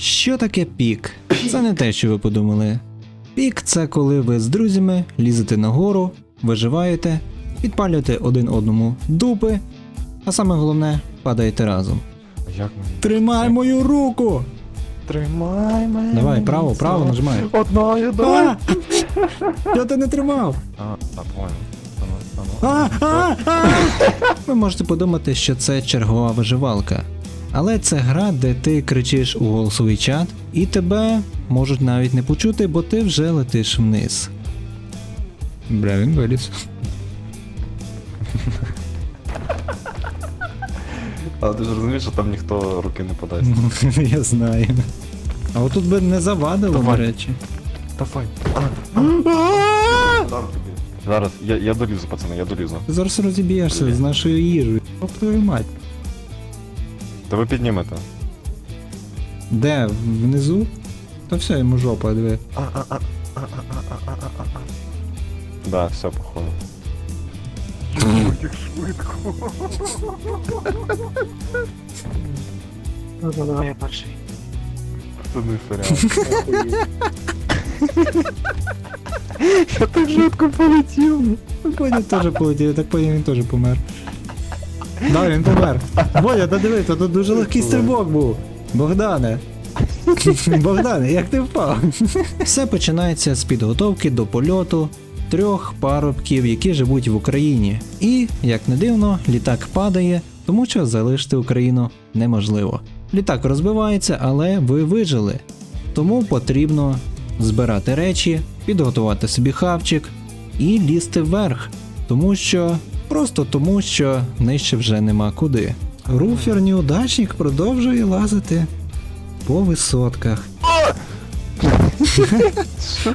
Що таке пік? Це не те, що ви подумали. Пік це коли ви з друзями лізете на гору, виживаєте, підпалюєте один одному дупи, а саме головне падаєте разом. Як мені? Тримай мою руку! Тримай мене. Давай, право, право нажимай. Одною, давай. Що ти не тримав? А, понял. Ано, ано. А, а, а! Ви можете подумати, що це чергова виживалка. Але це гра, де ти кричиш у голосовий чат, і тебе можуть навіть не почути, бо ти вже летиш вниз. Бля, він виліз. Але ти ж розумієш, що там ніхто руки не подасть. Я знаю. А отут би не завадило, до речі. Давай. Зараз. Зараз, я, я долізу, пацани, я долізу. Ти зараз розіб'єшся з нашою їжею. Оп, твою мать. Та ви піднімете. Де? Внизу? Та все, йому жопа, диви. Да, все, походу. Як швидко. Ну, я перший. Пацани, сорян. Я так жутко полетів. Ну, Коня теж полетів, я так поняв, він теж помер. Да, він помер. Бодя, та диви, то тут дуже легкий стрибок був. Богдане. Богдане, як ти впав? Все починається з підготовки до польоту трьох парубків, які живуть в Україні. І, як не дивно, літак падає, тому що залишити Україну неможливо. Літак розбивається, але ви вижили. Тому потрібно збирати речі, підготувати собі хавчик і лізти вверх. Тому що. Просто тому, що нижче вже нема куди. Руфер неудачник продовжує лазити по висотках.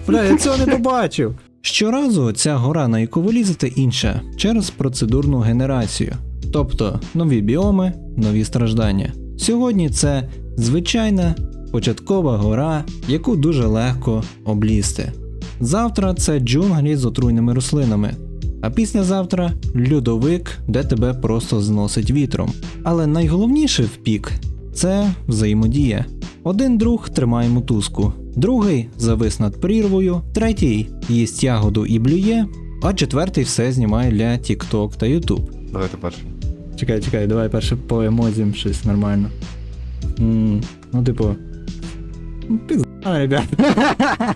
Бля, я цього не побачив. Щоразу ця гора, на яку ви лізете, інша через процедурну генерацію. Тобто нові біоми, нові страждання. Сьогодні це звичайна початкова гора, яку дуже легко облізти. Завтра це джунглі з отруйними рослинами. А післязавтра льодовик, де тебе просто зносить вітром. Але найголовніше в пік це взаємодія. Один друг тримає мотузку, другий завис над прірвою, третій їсть ягоду і блює, а четвертий все знімає для TikTok та YouTube. Давайте перший. Чекай, чекай, давай перше по емодзям щось нормально. м ну, типу. ну, Пізда, ребят.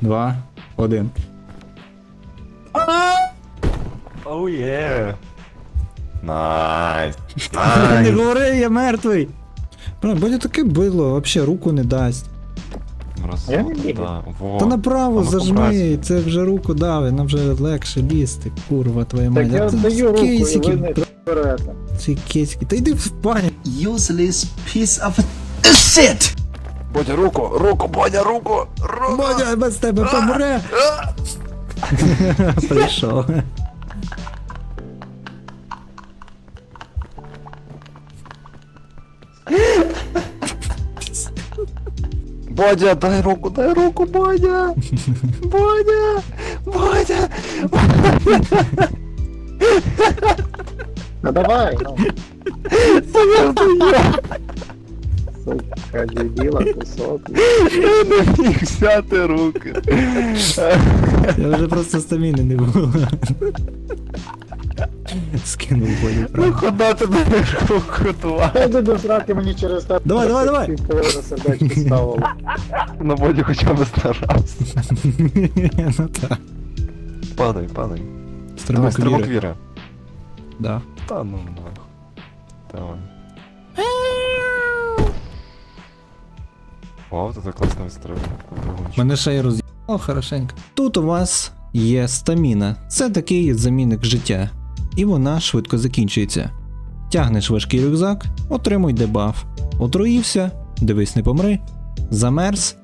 Два, один. Оу є. Найс. Не говори, я мертвий. Бля, Бодя таке бидло, вообще руку не дасть. Я не бігаю. Да, во. Та направо а ну зажми, покрась. це вже руку дави, нам вже легше лізти, курва твоя мать. Так я А ти здаю руку, і кейсики, ви не берете. ці кейсики. Та йди в пані. useless piece of shit. Бодя, руку, руку, Бодя, руку, руку. Бодя без тебе помре. Прийшов. Бодя, дай руку, дай руку, Бодя. Бодя, Бодя. Ну давай, ну. Сука, дебіла, кусок. Я не міг взяти руки. Я вже просто стаміни не було. Скинув Бодю Ну право. куди ти руку, два? Я до сраки мені через те. Давай, давай, давай. Ставило. На Боді хоча б старався. Ну так. Падай, падай. Давай, Стрибок стрибок віри. віри. Да. Та ну нахуй. Давай. О, це класно відстрибує. Мене ще й роз'їбало хорошенько. Тут у вас є стаміна. Це такий замінник життя. І вона швидко закінчується. Тягнеш важкий рюкзак, отримуй дебаф. Отруївся, дивись, не помри. Замерз,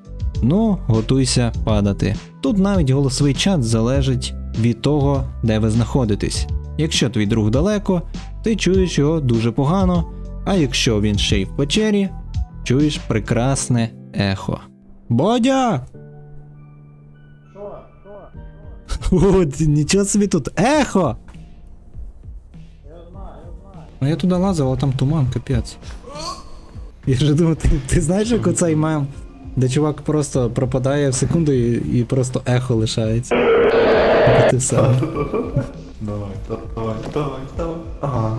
ну, готуйся падати. Тут навіть голосовий чат залежить від того, де ви знаходитесь. Якщо твій друг далеко, ти чуєш його дуже погано, а якщо він ще й в печері, чуєш прекрасне ехо. Бодя! О, нічого собі тут ехо! Ну я туди лазив, але там туман, капець. Я вже думаю, ти, ти знаєш, як оцей мем, де чувак просто пропадає в секунду і, і просто ехо лишається. І ти сам. Давай, давай, давай, давай. Ага.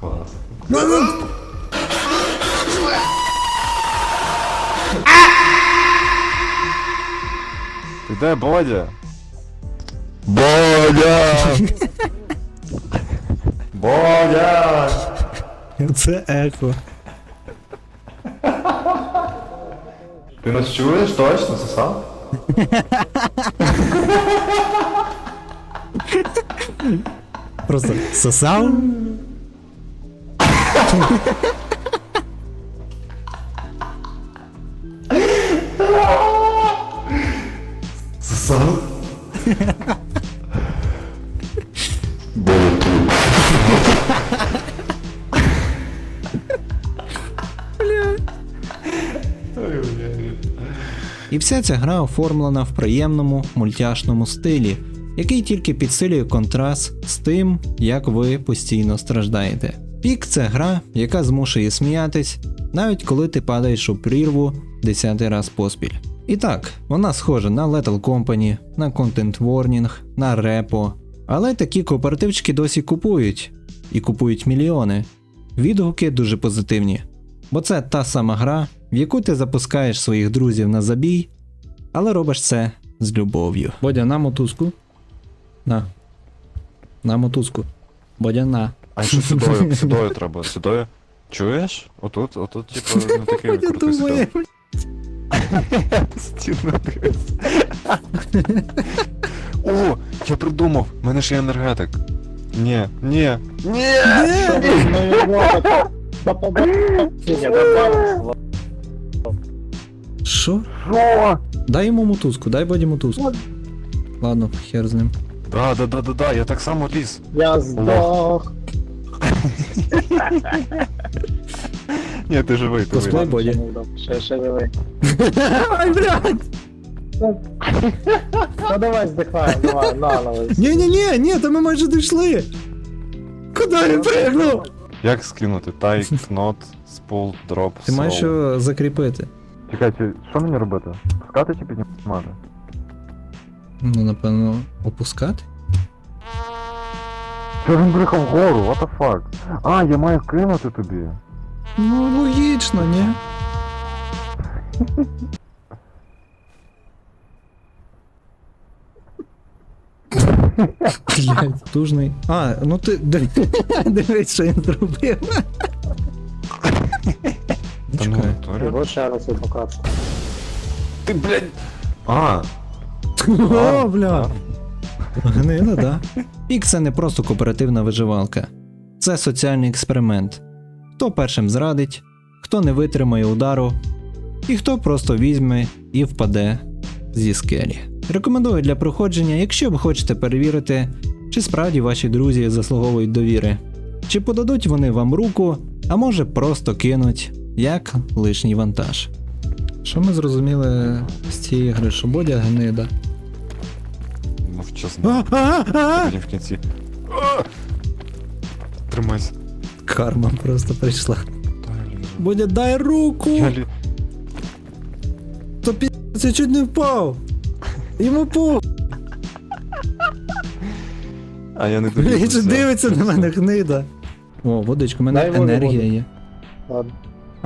Клас. Ти де, Бодя? Бодя! Бодя! Це ехо. Ти нас чуєш точно, сосав? Просто сосав. Сосав? Вся ця гра оформлена в приємному мультяшному стилі, який тільки підсилює контраст з тим, як ви постійно страждаєте. Пік це гра, яка змушує сміятись, навіть коли ти падаєш у прірву десятий раз поспіль. І так, вона схожа на Lethal Company, на Content Warning, на Repo, але такі кооперативчики досі купують і купують мільйони. Відгуки дуже позитивні. Бо це та сама гра, в яку ти запускаєш своїх друзів на забій, але робиш це з любов'ю. Бодя, на мотузку. На. На мотузку. Бодя на. А що сюдою? Сюдою треба, сюдою. Чуєш? Отут, отут, типу, не такий крутий сюди. Стіна. О, я придумав, в мене ж є енергетик. Ні, ні, ні! Ні. Що? Що? Дай йому мотузку, дай Боді мотузку. Ладно, хер з ним. Да, да, да, да, да, я так само ліз. Я здох. Ні, ти живий, ти Косплей живий. Боді. Ще. Ще, ще живий. Ай, блядь! Ну давай здихаємо, давай, наново. Ні, ні, та ми майже дійшли. Куди він пригнув? Як скинути? Тайк, нот, спул, дроп, Ти маєш що закріпити. Чекайте, що мені робити? Пускати чи піднімати? Ну, напевно, опускати? Що він приїхав вгору, what the fuck? А, я маю кинути тобі. Ну, логічно, ні? Блядь, тужний. А, ну ти диви- дивись, що він зробив. Та ну, Чекай. Торі. Його ще раз адвокат. Ти, блядь. А, О, бля. Гнила, да. Пік це не просто кооперативна виживалка. Це соціальний експеримент. Хто першим зрадить, хто не витримає удару, і хто просто візьме і впаде зі скелі. Рекомендую для проходження, якщо ви хочете перевірити, чи справді ваші друзі заслуговують довіри, чи подадуть вони вам руку, а може просто кинуть як лишній вантаж. Що ми зрозуміли з цієї гри, що Бодя гнида. ну чесно. Потім в кінці. А! Тримайся. Карма просто прийшла. Бодя, дай руку! Я лі... То я чуть не впав! Йому по. А я не Він долізу. дивиться на мене гнида. О, водичка, у мене Дай воду, енергія воду. є. Ладно,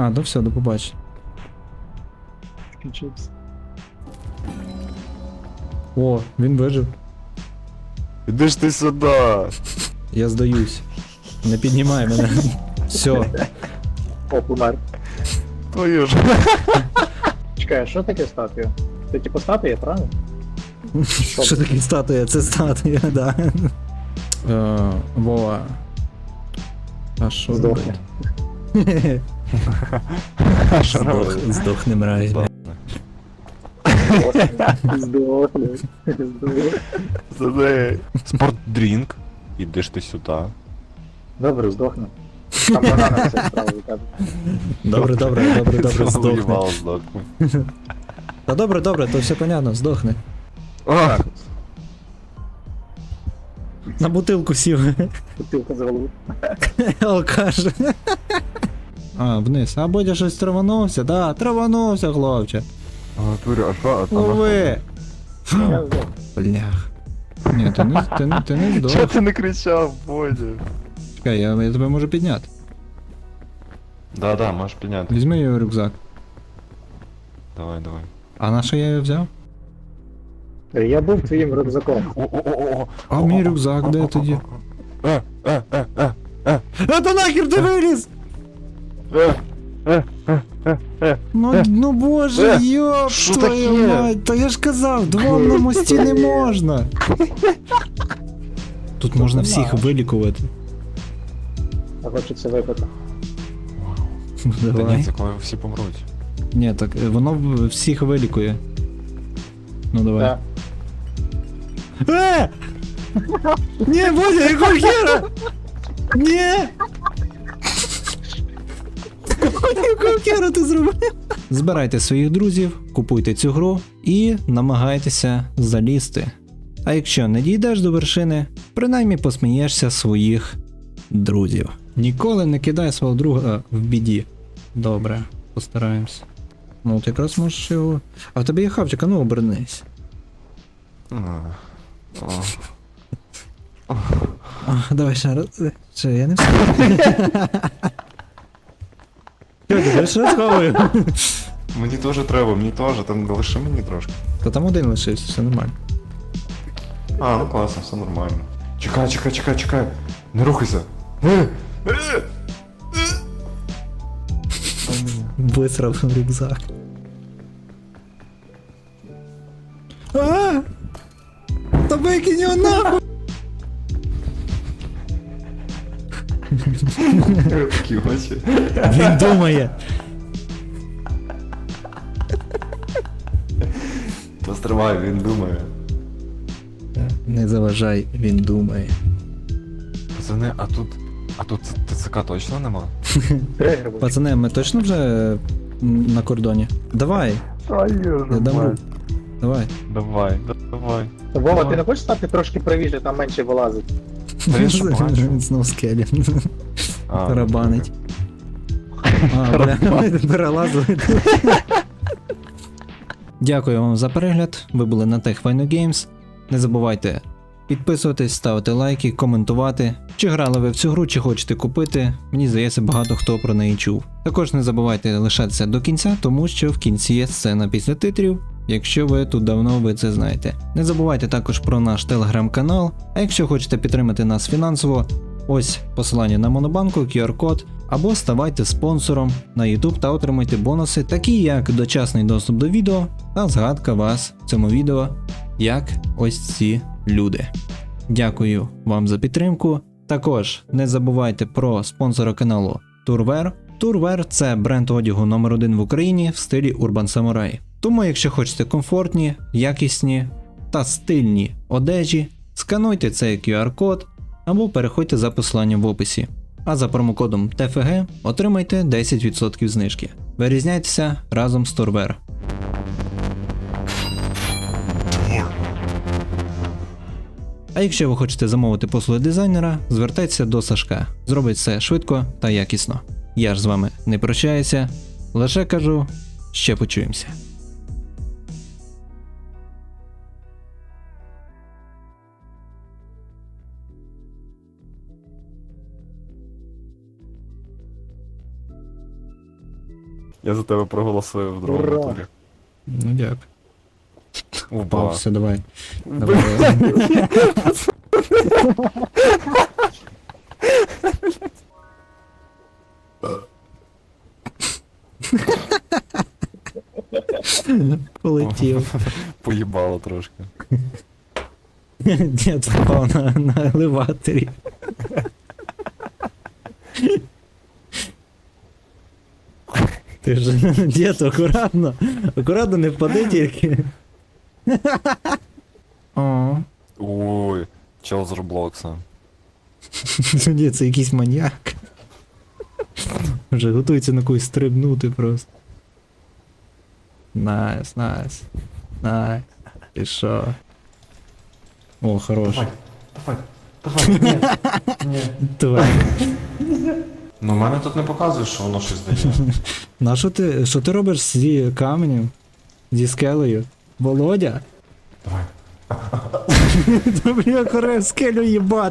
А, ну все, до побачення. скінчився. О, він вижив. Іди ж ти сюди. Я здаюсь. Не піднімай мене. Все. О, помер. Твою ж. Чекай, а що таке статуя? Це типу статуя, правильно? Що таке статуя? Це статуя, да. Е, Вова. А що робити? Здох, здохне мразь. бля. Здохне. Здохне. Спортдрінк. Іди ж ти сюди. Добре, здохне. Там банана все справді кажуть. Добре, добре, добре, добре, здохне. Та добре, добре, то все понятно, здохне. На бутилку сів. Бутилка з голови. Алкаш. А, вниз. А Бодя щось траванувся? Да, траванувся, хлопче. А, натурі, а що? А там- Лови! Я здох. Блях. Ні, ти не, ти, не- ти не Чого здох. ти не кричав, Бодя? Чекай, я, я тебе можу підняти. Да, да, можеш підняти. Візьми його рюкзак. Давай, давай. А на що я його взяв? Я був твоїм рюкзаком. О-о-о-о. А мій рюкзак де тоді? Е, е, е, е, е, А то нахер ти виліз! е. Ну, ну боже, Е, йоп, що твою таке? мать, та я ж казав, двом на мості не можна. Тут можна всіх вилікувати. А хочеться випити. Ну, Та ні, Давай. це коли всі помруть. Ні, так е, воно в- всіх вилікує. Ну давай. Так. Е! Ні, Бодя, якого хера? Ні! Якого ти зробив? Збирайте своїх друзів, купуйте цю гру і намагайтеся залізти. А якщо не дійдеш до вершини, принаймні посмієшся своїх друзів. Ніколи не кидай свого друга в біді. Добре, постараємось. Ну, от якраз можеш його. А в тебе є хавчик, а ну обернись. Давай ще раз. Ще, я не встиг. Що хаваю? Мені теж треба, мені теж, там лише мені трошки. Та там один лишився, все нормально. А, ну класно, все нормально. Чекай, чекай, чекай, чекай. Не рухайся. Е, е. Висрав рюкзак. А! Та викинь його нахуй! Такі очі. Він думає. Постривай, він думає. Не заважай, він думає. Пацани, а тут. А тут ТЦК точно нема? Пацани, ми точно вже на кордоні? Давай, я дам руку. Давай. Давай, давай. Вова, ти не хочеш стати трошки правіше, там менше вилазить. Він знов скелі. А, Тарабанить. А, бля. Дякую вам за перегляд. Ви були на Tech Final Games. Не забувайте підписуватись, ставити лайки, коментувати. Чи грали ви в цю гру, чи хочете купити. Мені здається, багато хто про неї чув. Також не забувайте лишатися до кінця, тому що в кінці є сцена після титрів. Якщо ви тут давно, ви це знаєте. Не забувайте також про наш телеграм-канал. А якщо хочете підтримати нас фінансово, Ось посилання на монобанку, QR-код, або ставайте спонсором на YouTube та отримайте бонуси, такі як дочасний доступ до відео та згадка вас в цьому відео, як ось ці люди. Дякую вам за підтримку. Також не забувайте про спонсора каналу Турвер. Турвер це бренд одягу номер один в Україні в стилі Urban Samurai. Тому, якщо хочете комфортні, якісні та стильні одежі, скануйте цей QR-код або переходьте за посиланням в описі. А за промокодом TFG отримайте 10% знижки. Вирізняйтеся разом з Торвер. А якщо ви хочете замовити послуги дизайнера, звертайтеся до Сашка. Зробить все швидко та якісно. Я ж з вами не прощаюся, лише кажу, ще почуємося. Я за тебе проголосую в другому Ура! турі. Ну дякую. Опа. все, давай. давай. Полетів. Поїбало трошки. Дід впав на, на елеваторі. Ти ж дід, акуратно. Акуратно не впади тільки. О, Ой, чел з Роблокса. ні, це якийсь маньяк. Вже готується на когось стрибнути просто. Найс, найс. Найс. Ти що? О, хорош. Давай, давай, ні, ні. Давай. Ну, в мене тут не показує, що воно щось дає. На що ти, що ти робиш зі каменем? Зі скелею? Володя? Давай. Та бля, корев скелю їбати.